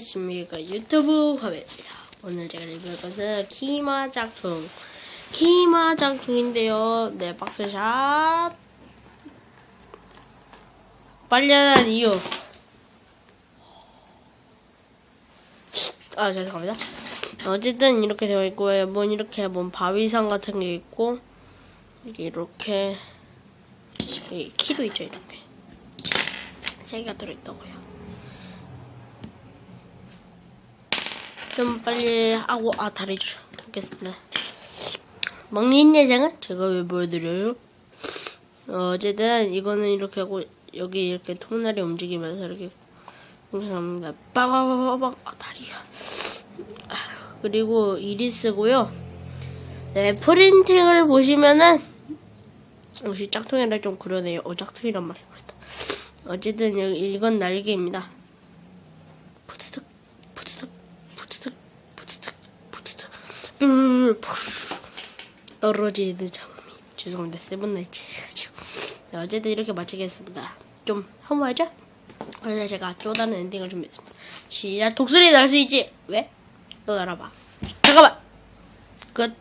안녕하십니까 유튜브 화면입니다. 오늘 제가 리뷰할 것은 키마 작품 키마 작품인데요. 네 박스샷 빨려난 이유 아 죄송합니다. 어쨌든 이렇게 되어 있고요. 뭔 이렇게 뭔 바위상 같은 게 있고 이렇게 키도 있죠 이렇게 세 개가 들어있다고요. 좀 빨리 하고 아 다리 좀 겠습니다 먹는 예상은 제가 왜 보여드려요? 어, 어쨌든 이거는 이렇게 하고 여기 이렇게 통날이 움직이면서 이렇게 funktion합니다. 빠바바바박 아 다리야. 아, 그리고 이리스고요. 네 프린팅을 보시면은 역시 짝퉁이라 좀 그러네요. 어 짝퉁이란 말이 그랬다. 어쨌든 이건 날개입니다. 푸드득 푸드득 푸드득 푸드득 뿔 푸슈 떨어지는 장미 죄송합니다. 세븐나이츠 해가지고. 네, 어쨌든 이렇게 마치겠습니다. 좀 허무하죠? 그래서 제가 또 다른 엔딩을 준비했습니다. 시작. 독수리 날 수 있지. 왜? 또 날아봐. 잠깐만. 끝